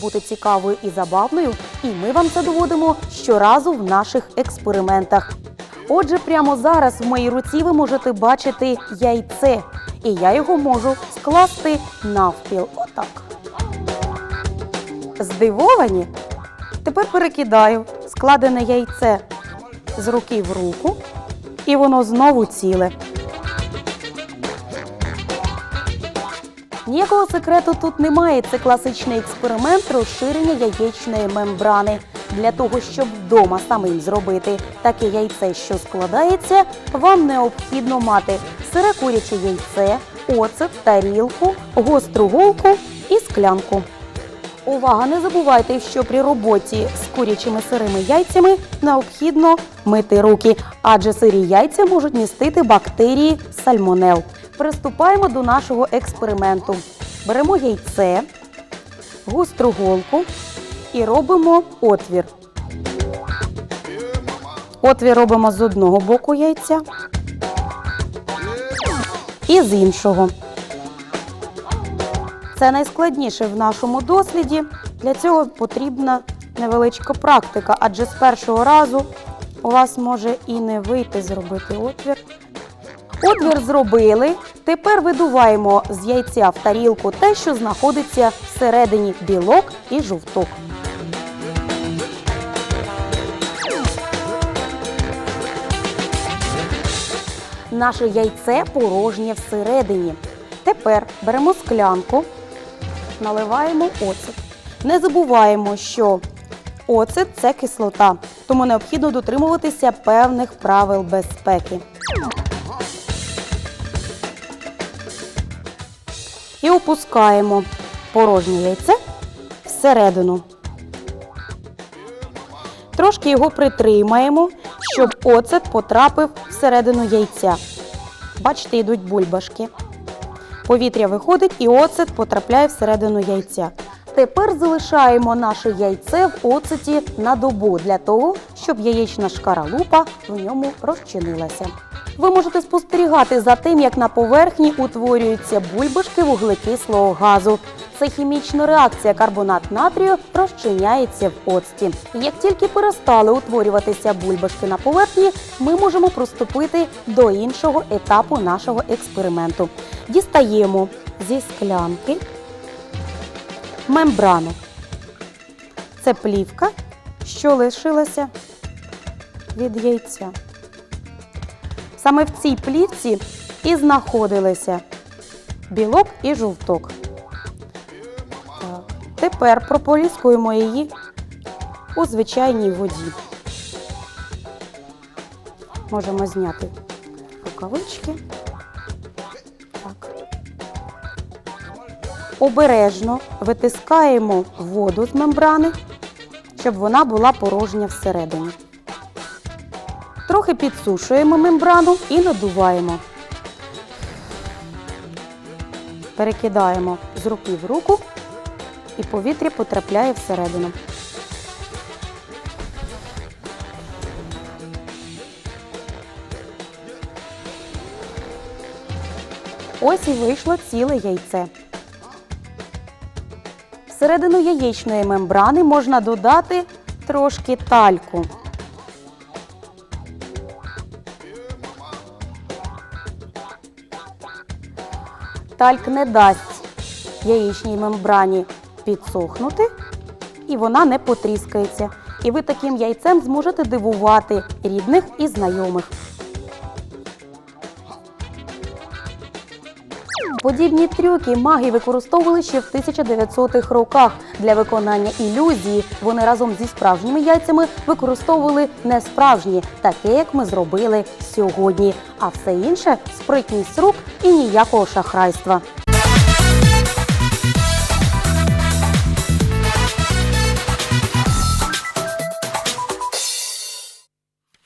бути цікавою і забавною, і ми вам це доводимо щоразу в наших експериментах. Отже, прямо зараз в моїй руці ви можете бачити яйце, і я його можу скласти навпіл. Отак. Здивовані? Тепер перекидаю складене яйце з руки в руку, і воно знову ціле. Ніякого секрету тут немає. Це класичний експеримент розширення яєчної мембрани. Для того, щоб вдома самим зробити таке яйце, що складається, вам необхідно мати сире куряче яйце, оцет, тарілку, гостру голку і склянку. Увага! Не забувайте, що при роботі з курячими сирими яйцями необхідно мити руки, адже сирі яйця можуть містити бактерії сальмонел. Приступаємо до нашого експерименту. Беремо яйце, гостру голку і робимо отвір. Отвір робимо з одного боку яйця і з іншого. Це найскладніше в нашому досліді. Для цього потрібна невеличка практика, адже з першого разу у вас може і не вийти зробити отвір. Отвір зробили. Тепер видуваємо з яйця в тарілку те, що знаходиться всередині білок і жовток. Наше яйце порожнє всередині. Тепер беремо склянку, наливаємо оцет. Не забуваємо, що оцет це кислота, тому необхідно дотримуватися певних правил безпеки. І опускаємо порожнє яйце всередину. Трошки його притримаємо, щоб оцет потрапив всередину яйця. Бачите, йдуть бульбашки. Повітря виходить і оцет потрапляє всередину яйця. Тепер залишаємо наше яйце в оцеті на добу для того, щоб яєчна шкаралупа в ньому розчинилася. Ви можете спостерігати за тим, як на поверхні утворюються бульбашки вуглекислого газу. Це хімічна реакція карбонат натрію розчиняється в оцті. Як тільки перестали утворюватися бульбашки на поверхні, ми можемо приступити до іншого етапу нашого експерименту. Дістаємо зі склянки мембрану. Це плівка, що лишилася від яйця. Саме в цій плівці і знаходилися білок і жовток. Тепер прополіскуємо її у звичайній воді. Можемо зняти рукавички. Обережно витискаємо воду з мембрани, щоб вона була порожня всередині. Трохи підсушуємо мембрану і надуваємо. Перекидаємо з руки в руку і повітря потрапляє всередину. Ось і вийшло ціле яйце. Всередину яєчної мембрани можна додати трошки тальку. Тальк не дасть яєчній мембрані підсохнути, і вона не потріскається. І ви таким яйцем зможете дивувати рідних і знайомих. Подібні трюки маги використовували ще в 1900-х роках. Для виконання ілюзії вони разом зі справжніми яйцями використовували не справжні, таке як ми зробили сьогодні. А все інше спритність рук і ніякого шахрайства.